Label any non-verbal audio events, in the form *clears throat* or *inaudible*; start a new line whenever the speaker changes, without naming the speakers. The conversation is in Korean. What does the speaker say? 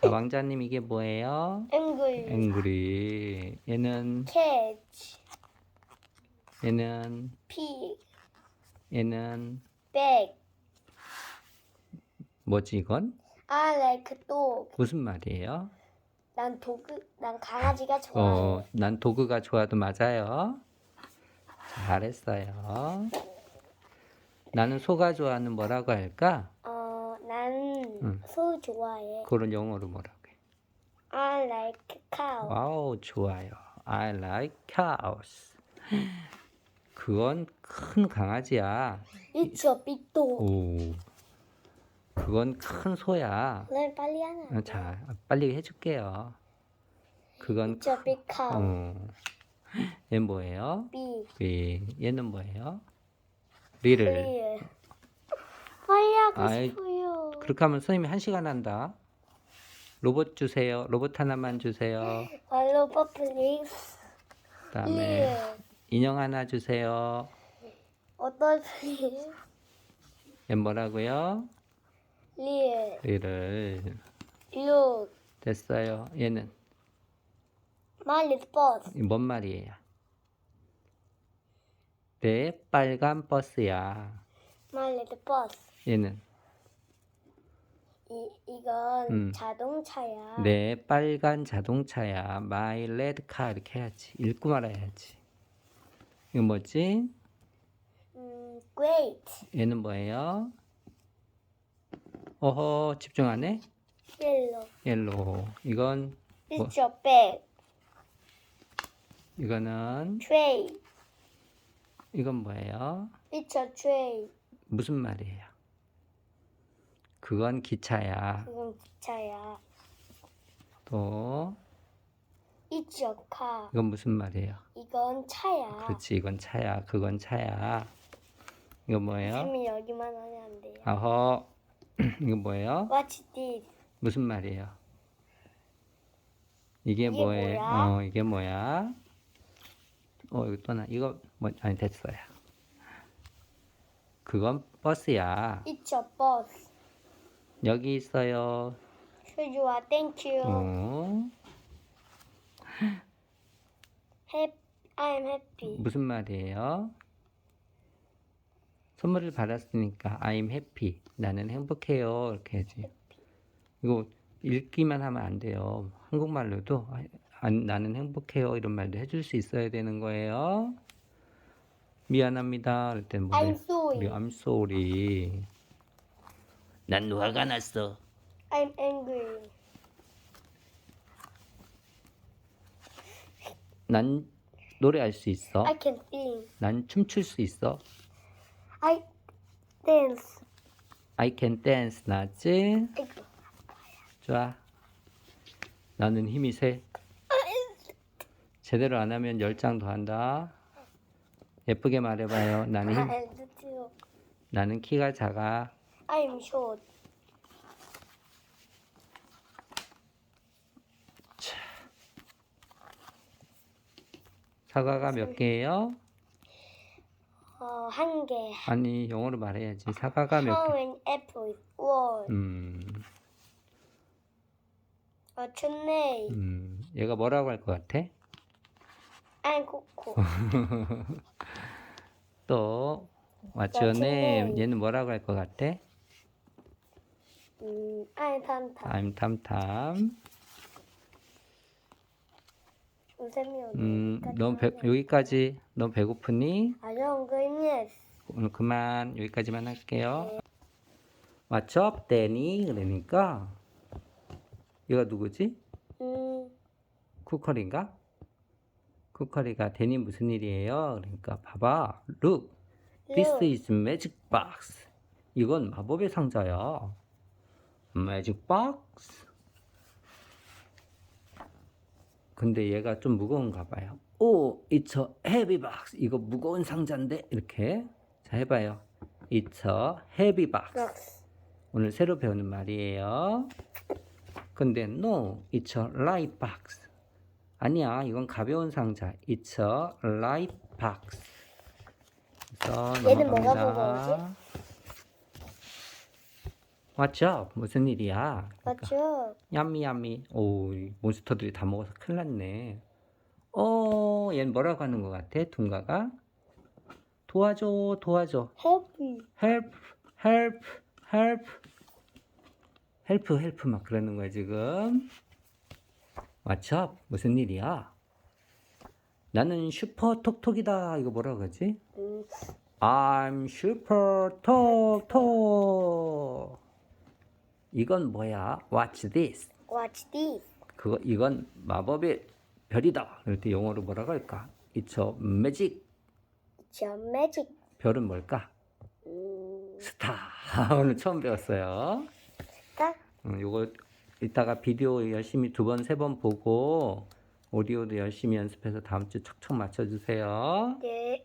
자, 왕자님 이게 뭐예요?
앵글
앵그리. 얘는
캐치
얘는
피
얘는
백
뭐지 이건?
I like dog
무슨 말이에요?
난 도그 난 강아지가 좋아해
어, 난 도그가 좋아도 맞아요. 잘했어요. 나는 소가 좋아하는 뭐라고 할까? 응.
소 좋아해
그런 영어로 뭐라고 해?
I like cow
와우, 좋아요. I like cows. 그건 큰 강아지야.
It's a big dog
오. 그건 큰 소야.
난 빨리 하나
어, 자, 빨리 해줄게요. 그건
It's a big cow
어. 얘 뭐예요?
big
이 얘는 뭐예요? 리를.
빨리 하고
아이,
싶어요
그렇게 하면 선생님이 한 시간 한다. 로봇 주세요. 로봇 하나만 주세요.
발로 퍼플릭스
그다음에
예.
인형 하나 주세요.
어떤
얘 뭐라고요?
리얼
리를.
룩
됐어요. 얘는
little boss
이뭔 말이에요? 내 빨간 버스야.
Little boss
얘는
이, 이건
음.
자동차야
내 빨간 자동차야. My red car 이렇게 해야지. 읽고 말아야지. 이거 뭐지?
음, great
얘는 뭐예요? 어허 집중 안 해?
yellow
옐로우. 이건 뭐?
It's your bag
이거는
tray
이건 뭐예요?
It's a tray
무슨 말이에요? 그건 기차야.
그건 기차야
또
It's your car
이건 무슨 말이에요?
이건 차야
그렇지 이건 차야. 그건 차야. 이거 뭐예요?
선생님 여기만 하면 안 돼요
아허 *clears throat* 이거 뭐예요?
What's this?
무슨 말이에요? 이게
이게
뭐예요?
뭐야?
어 이게 뭐야? 어 이거 또나 이거 뭐 아니 됐어요. 그건 버스야.
It's your boss
여기 있어요.
Thank you
어
Hap- I'm happy
무슨 말이에요? 선물을 받았으니까 I'm happy. 나는 행복해요. 이렇게 해야지. 이거 읽기만 하면 안 돼요. 한국말로도 아, 안- 나는 행복해요. 이런 말도 해줄 수 있어야 되는 거예요. 미안합니다. 그럴 땐 뭐예요?
I'm sorry
I'm sorry. 난 화가 났어.
I'm angry
난 노래할 수 있어.
I can sing
난 춤출 수 있어.
I dance
I can dance. 나지?
아이고.
좋아. 나는 힘이 세. 제대로 안 하면 열 장 더 한다. 예쁘게 말해봐요. 나는 힘,
too.
나는 키가 작아.
I'm short
사과가 몇 개예요?
어, 한 개.
아니 영어로 말해야지. 사과가 몇
How
개?
many apples? One.
음,
What's your name?
음, 얘가 뭐라고 할 것 같아?
I'm Coco.
또 What's your name? 얘는 뭐라고 할 것 같아?
음, I'm Tantan.
I'm 탐탐.
우쌤이 오늘
음,
여기까지
넌 배, 여기까지. 넌 배고프니?
아령 그냥
오늘 그만 여기까지만 할게요. What's up, Danny? 그러니까 얘가 누구지?
음,
쿠커리인가? 쿠커리가 데니 무슨 일이에요? 그러니까 봐봐. Look, this is magic box. 이건 마법의 상자야. Magic box. 근데 얘가 좀 무거운가 봐요. 오, it's a heavy box. 이거 무거운 상자인데 이렇게 자 해봐요. It's a heavy box. 오늘 새로 배우는 말이에요. 근데 no, it's a light box. 아니야, 이건 가벼운 상자. It's a light box. 그래서
얘는 뭐가
넘어갑니다.
무거우지?
What's up? 무슨 일이야? 그러니까,
맞죠?
야미 야미. 오, 이 몬스터들이 다 먹어서 큰일 났네. 어, 얘는 뭐라고 하는 것 같아? 둥가가? 도와줘, 도와줘. help, help, help. help, help 막 그러는 거야, 지금. What's up? 무슨 일이야? 나는 슈퍼 톡톡이다. 이거 뭐라고 하지?
음,
I'm super 톡톡. 이건 뭐야? What's this?
what's this?
그거 이건 마법의 별이다. 그럴 때 영어로 뭐라고 할까? It's a magic.
It's a magic.
별은 뭘까?
음,
스타. *laughs* 오늘 처음 배웠어요.
딱.
음, 요거 이따가 비디오 열심히 두 번, 세 번 보고 오디오도 열심히 연습해서 다음 주 척척 맞춰주세요.
네.